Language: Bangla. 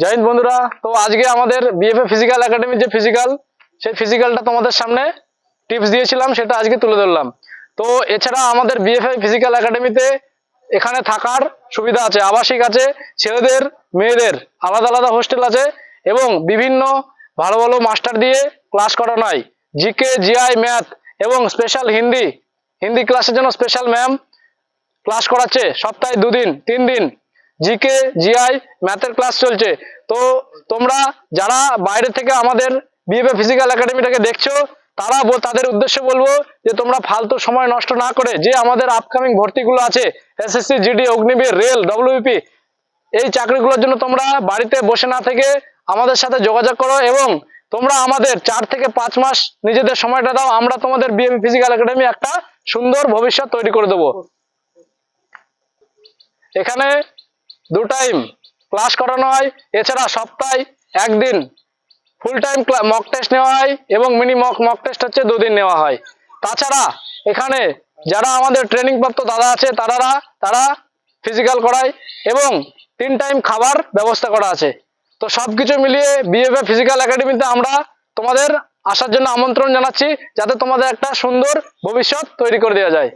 জয় বন্ধুরা। তো আজকে আমাদের বিএফএ ফিজিক্যাল একাডেমির যে ফিজিক্যাল সেই ফিজিক্যালটা তোমাদের সামনে টিপস দিয়েছিলাম, সেটা আজকে তুলে ধরলাম। তো এছাড়া আমাদের বিএফএ ফিজিক্যাল একাডেমিতে এখানে থাকার সুবিধা আছে, আবাসিক আছে, ছেলেদের, মেয়েদের আলাদা আলাদা হোস্টেল আছে এবং বিভিন্ন ভালো ভালো মাস্টার দিয়ে ক্লাস করানো হয় জিকে জিআই ম্যাথ এবং স্পেশাল হিন্দি হিন্দি ক্লাসের জন্য স্পেশাল ম্যাম ক্লাস করাচ্ছে সপ্তাহে দুদিন, তিন দিন। জিকে জিআই ম্যাথের ক্লাস চলছে। তো তোমরা যারা বাইরে থেকে আমাদের বিএফএ ফিজিক্যাল একাডেমিটাকে দেখছ, তারা তাদের উদ্দেশ্যে বলব যে তোমরা ফালতু সময় নষ্ট না করে যে আমাদের আপকামিং ভর্তিগুলো আছে SSC GD Agniveer rail WP এই চাকরিগুলোর জন্য তোমরা বাড়িতে বসে না থেকে আমাদের সাথে যোগাযোগ করো এবং তোমরা আমাদের চার থেকে পাঁচ মাস নিজেদের সময়টা দাও, আমরা তোমাদের বিএম ফিজিক্যাল একাডেমি একটা সুন্দর ভবিষ্যৎ তৈরি করে দেবো। এখানে দু টাইম ক্লাস করানো হয়, এছাড়া সপ্তাহে একদিন ফুল টাইম মক টেস্ট নেওয়া হয় এবং মিনি মক মক টেস্ট হচ্ছে দুদিন নেওয়া হয়। তাছাড়া এখানে যারা আমাদের ট্রেনিং প্রাপ্ত দাদা আছে তারা তারা ফিজিক্যাল করায় এবং তিন টাইম খাবার ব্যবস্থা করা আছে। তো সব কিছু মিলিয়ে বিএফএ ফিজিক্যাল একাডেমিতে আমরা তোমাদের আসার জন্য আমন্ত্রণ জানাচ্ছি, যাতে তোমাদের একটা সুন্দর ভবিষ্যৎ তৈরি করে দেওয়া যায়।